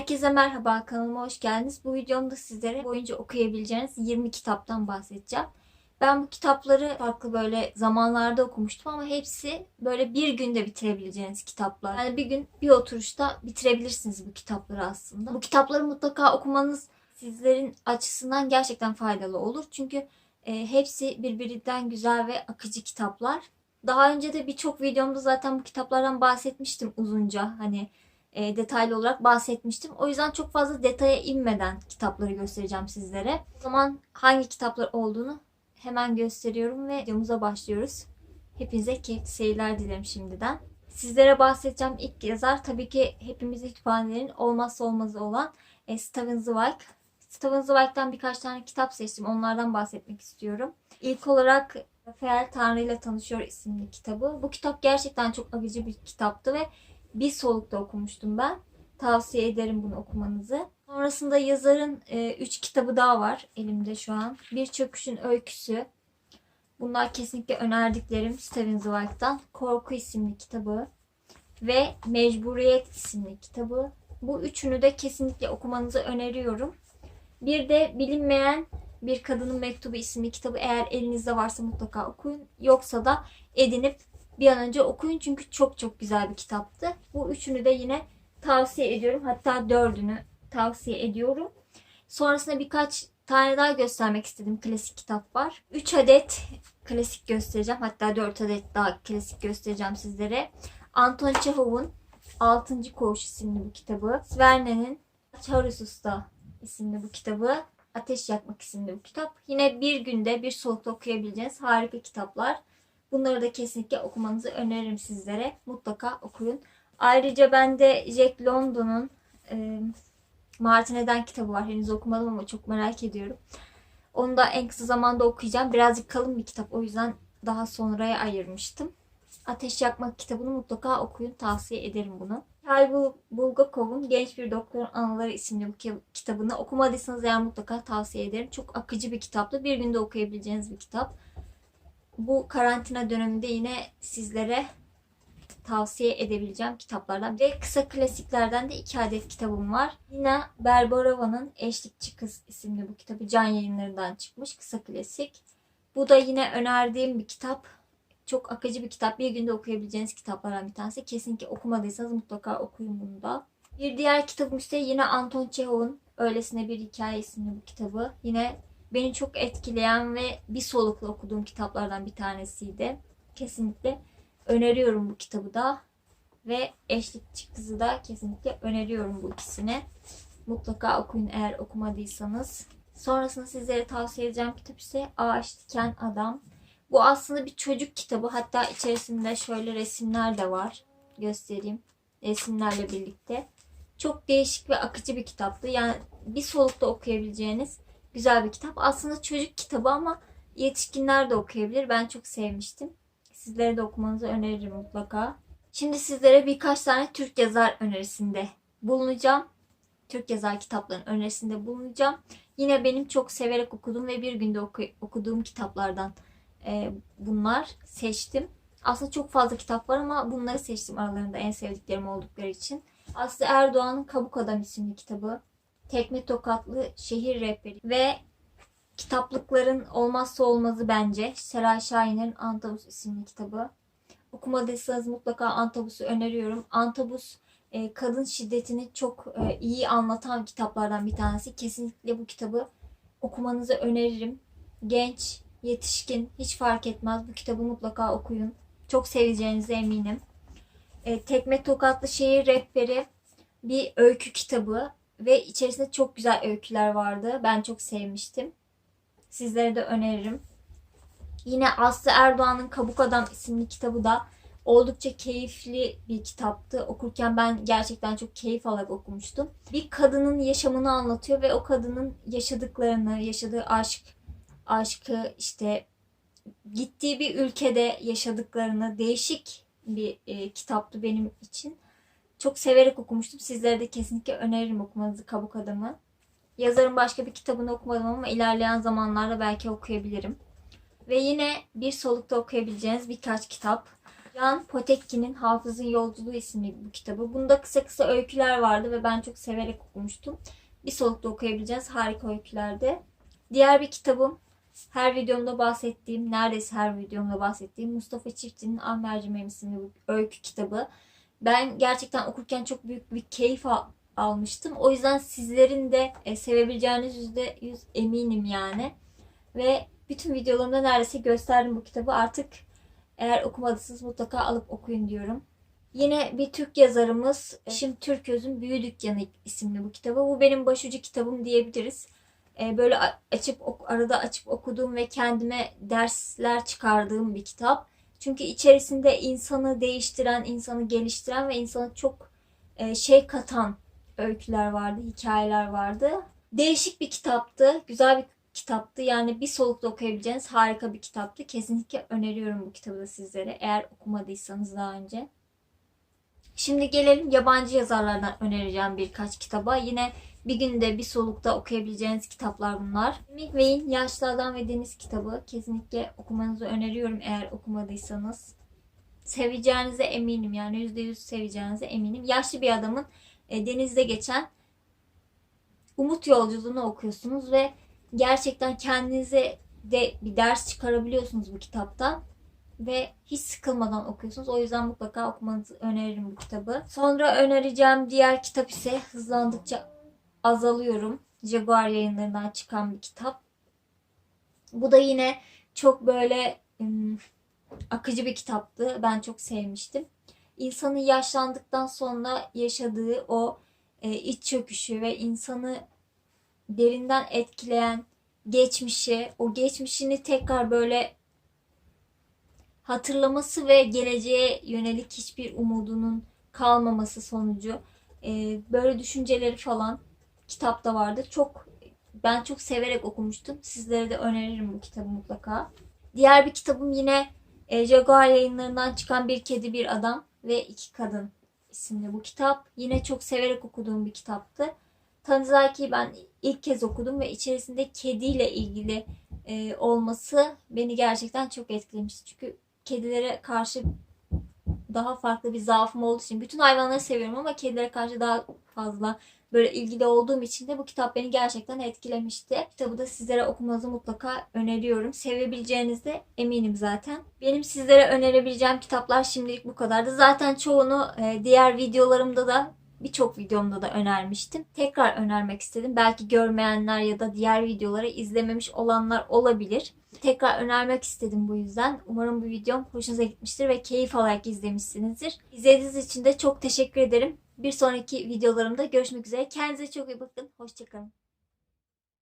Herkese merhaba kanalıma hoş geldiniz. Bu videomda sizlere boyunca okuyabileceğiniz 20 kitaptan bahsedeceğim. Ben bu kitapları farklı böyle zamanlarda okumuştum ama hepsi böyle bir günde bitirebileceğiniz kitaplar. Yani bir gün bir oturuşta bitirebilirsiniz bu kitapları aslında. Bu kitapları mutlaka okumanız sizlerin açısından gerçekten faydalı olur. Çünkü e, hepsi birbirinden güzel ve akıcı kitaplar. Daha önce de birçok videomda zaten bu kitaplardan bahsetmiştim uzunca. Hani e, detaylı olarak bahsetmiştim. O yüzden çok fazla detaya inmeden kitapları göstereceğim sizlere. O zaman hangi kitaplar olduğunu hemen gösteriyorum ve videomuza başlıyoruz. Hepinize keyifli seyirler dilerim şimdiden. Sizlere bahsedeceğim ilk yazar tabii ki hepimizin kütüphanelerin olmazsa olmazı olan e, Steven Zweig. Steven Zweig'den birkaç tane kitap seçtim. Onlardan bahsetmek istiyorum. İlk olarak Rafael Tanrı ile Tanışıyor isimli kitabı. Bu kitap gerçekten çok akıcı bir kitaptı ve bir solukta okumuştum ben. Tavsiye ederim bunu okumanızı. Sonrasında yazarın 3 e, üç kitabı daha var elimde şu an. Bir Çöküşün Öyküsü. Bunlar kesinlikle önerdiklerim Steven Zweig'dan. Korku isimli kitabı ve Mecburiyet isimli kitabı. Bu üçünü de kesinlikle okumanızı öneriyorum. Bir de Bilinmeyen Bir Kadının Mektubu isimli kitabı eğer elinizde varsa mutlaka okuyun. Yoksa da edinip bir an önce okuyun çünkü çok çok güzel bir kitaptı. Bu üçünü de yine tavsiye ediyorum. Hatta dördünü tavsiye ediyorum. Sonrasında birkaç tane daha göstermek istedim klasik kitap var. 3 adet klasik göstereceğim. Hatta 4 adet daha klasik göstereceğim sizlere. Anton Çehov'un 6. Koğuş isimli bu kitabı. Sverne'nin Charles Usta isimli bu kitabı. Ateş Yakmak isimli bu kitap. Yine bir günde bir solukta okuyabileceğiniz harika kitaplar. Bunları da kesinlikle okumanızı öneririm sizlere. Mutlaka okuyun. Ayrıca bende Jack London'un e, Martin kitabı var. Henüz okumadım ama çok merak ediyorum. Onu da en kısa zamanda okuyacağım. Birazcık kalın bir kitap. O yüzden daha sonraya ayırmıştım. Ateş Yakmak kitabını mutlaka okuyun. Tavsiye ederim bunu. Mikhail Bulgakov'un Genç Bir Doktorun Anıları isimli bu kitabını okumadıysanız eğer mutlaka tavsiye ederim. Çok akıcı bir kitaptı. Bir günde okuyabileceğiniz bir kitap bu karantina döneminde yine sizlere tavsiye edebileceğim kitaplardan. Ve kısa klasiklerden de iki adet kitabım var. Yine Berbarova'nın Eşlikçi Kız isimli bu kitabı can yayınlarından çıkmış. Kısa klasik. Bu da yine önerdiğim bir kitap. Çok akıcı bir kitap. Bir günde okuyabileceğiniz kitaplardan bir tanesi. Kesinlikle okumadıysanız mutlaka okuyun bunu da. Bir diğer kitabım ise yine Anton Çehov'un Öylesine Bir Hikaye isimli bu kitabı. Yine beni çok etkileyen ve bir solukla okuduğum kitaplardan bir tanesiydi. Kesinlikle öneriyorum bu kitabı da. Ve Eşlikçi Kızı da kesinlikle öneriyorum bu ikisini. Mutlaka okuyun eğer okumadıysanız. Sonrasında sizlere tavsiye edeceğim kitap ise Ağaç Diken Adam. Bu aslında bir çocuk kitabı. Hatta içerisinde şöyle resimler de var. Göstereyim. Resimlerle birlikte. Çok değişik ve akıcı bir kitaptı. Yani bir solukta okuyabileceğiniz güzel bir kitap. Aslında çocuk kitabı ama yetişkinler de okuyabilir. Ben çok sevmiştim. Sizlere de okumanızı öneririm mutlaka. Şimdi sizlere birkaç tane Türk yazar önerisinde bulunacağım. Türk yazar kitaplarının önerisinde bulunacağım. Yine benim çok severek okuduğum ve bir günde oku okuduğum kitaplardan e, bunlar seçtim. Aslında çok fazla kitap var ama bunları seçtim aralarında en sevdiklerim oldukları için. Aslı Erdoğan'ın Kabuk Adam isimli kitabı. Tekme Tokatlı Şehir Rehberi ve kitaplıkların olmazsa olmazı bence Seray Şahin'in Antabus isimli kitabı. Okumadıysanız mutlaka Antabus'u öneriyorum. Antabus e, kadın şiddetini çok e, iyi anlatan kitaplardan bir tanesi. Kesinlikle bu kitabı okumanızı öneririm. Genç, yetişkin hiç fark etmez. Bu kitabı mutlaka okuyun. Çok seveceğinize eminim. E, Tekme Tokatlı Şehir Rehberi bir öykü kitabı ve içerisinde çok güzel öyküler vardı. Ben çok sevmiştim. Sizlere de öneririm. Yine Aslı Erdoğan'ın Kabuk Adam isimli kitabı da oldukça keyifli bir kitaptı. Okurken ben gerçekten çok keyif alarak okumuştum. Bir kadının yaşamını anlatıyor ve o kadının yaşadıklarını, yaşadığı aşk, aşkı işte gittiği bir ülkede yaşadıklarını değişik bir e, kitaptı benim için. Çok severek okumuştum. Sizlere de kesinlikle öneririm okumanızı Kabuk Adamı. Yazarın başka bir kitabını okumadım ama ilerleyen zamanlarda belki okuyabilirim. Ve yine bir solukta okuyabileceğiniz birkaç kitap. Jan Potekkin'in Hafızın Yolculuğu isimli bu kitabı. Bunda kısa kısa öyküler vardı ve ben çok severek okumuştum. Bir solukta okuyabileceğiniz harika öykülerde. Diğer bir kitabım her videomda bahsettiğim, neredeyse her videomda bahsettiğim Mustafa Çiftçi'nin Ah Mercimeğim isimli öykü kitabı. Ben gerçekten okurken çok büyük bir keyif al- almıştım. O yüzden sizlerin de e, sevebileceğiniz yüzde yüz eminim yani. Ve bütün videolarımda neredeyse gösterdim bu kitabı. Artık eğer okumadıysanız mutlaka alıp okuyun diyorum. Yine bir Türk yazarımız Şim Türköz'ün Büyü Dükkanı isimli bu kitabı. Bu benim başucu kitabım diyebiliriz. Ee, Böyle açıp arada açıp okuduğum ve kendime dersler çıkardığım bir kitap. Çünkü içerisinde insanı değiştiren, insanı geliştiren ve insana çok e, şey katan öyküler vardı, hikayeler vardı. Değişik bir kitaptı, güzel bir kitaptı. Yani bir solukta okuyabileceğiniz harika bir kitaptı. Kesinlikle öneriyorum bu kitabı da sizlere eğer okumadıysanız daha önce. Şimdi gelelim yabancı yazarlardan önereceğim birkaç kitaba. Yine bir günde bir solukta okuyabileceğiniz kitaplar bunlar. Hemingway'in Yaşlı Adam ve Deniz kitabı. Kesinlikle okumanızı öneriyorum eğer okumadıysanız. Seveceğinize eminim yani %100 seveceğinize eminim. Yaşlı bir adamın e, denizde geçen umut yolculuğunu okuyorsunuz ve gerçekten kendinize de bir ders çıkarabiliyorsunuz bu kitaptan ve hiç sıkılmadan okuyorsunuz. O yüzden mutlaka okumanızı öneririm bu kitabı. Sonra önereceğim diğer kitap ise Hızlandıkça Azalıyorum. Jaguar yayınlarından çıkan bir kitap. Bu da yine çok böyle ım, akıcı bir kitaptı. Ben çok sevmiştim. İnsanın yaşlandıktan sonra yaşadığı o e, iç çöküşü ve insanı derinden etkileyen geçmişi, o geçmişini tekrar böyle hatırlaması ve geleceğe yönelik hiçbir umudunun kalmaması sonucu e, böyle düşünceleri falan kitapta vardı. Çok ben çok severek okumuştum. Sizlere de öneririm bu kitabı mutlaka. Diğer bir kitabım yine e, Jaguar yayınlarından çıkan Bir Kedi Bir Adam ve İki Kadın isimli bu kitap. Yine çok severek okuduğum bir kitaptı. Tanızaki'yi ben ilk kez okudum ve içerisinde kediyle ilgili e, olması beni gerçekten çok etkilemişti. Çünkü kedilere karşı daha farklı bir zaafım olduğu için bütün hayvanları seviyorum ama kedilere karşı daha fazla böyle ilgili olduğum için de bu kitap beni gerçekten etkilemişti. Kitabı da sizlere okumanızı mutlaka öneriyorum. Sevebileceğinize eminim zaten. Benim sizlere önerebileceğim kitaplar şimdilik bu kadardı. Zaten çoğunu e, diğer videolarımda da birçok videomda da önermiştim. Tekrar önermek istedim. Belki görmeyenler ya da diğer videoları izlememiş olanlar olabilir. Tekrar önermek istedim bu yüzden. Umarım bu videom hoşunuza gitmiştir ve keyif alarak izlemişsinizdir. İzlediğiniz için de çok teşekkür ederim. Bir sonraki videolarımda görüşmek üzere. Kendinize çok iyi bakın. Hoşçakalın.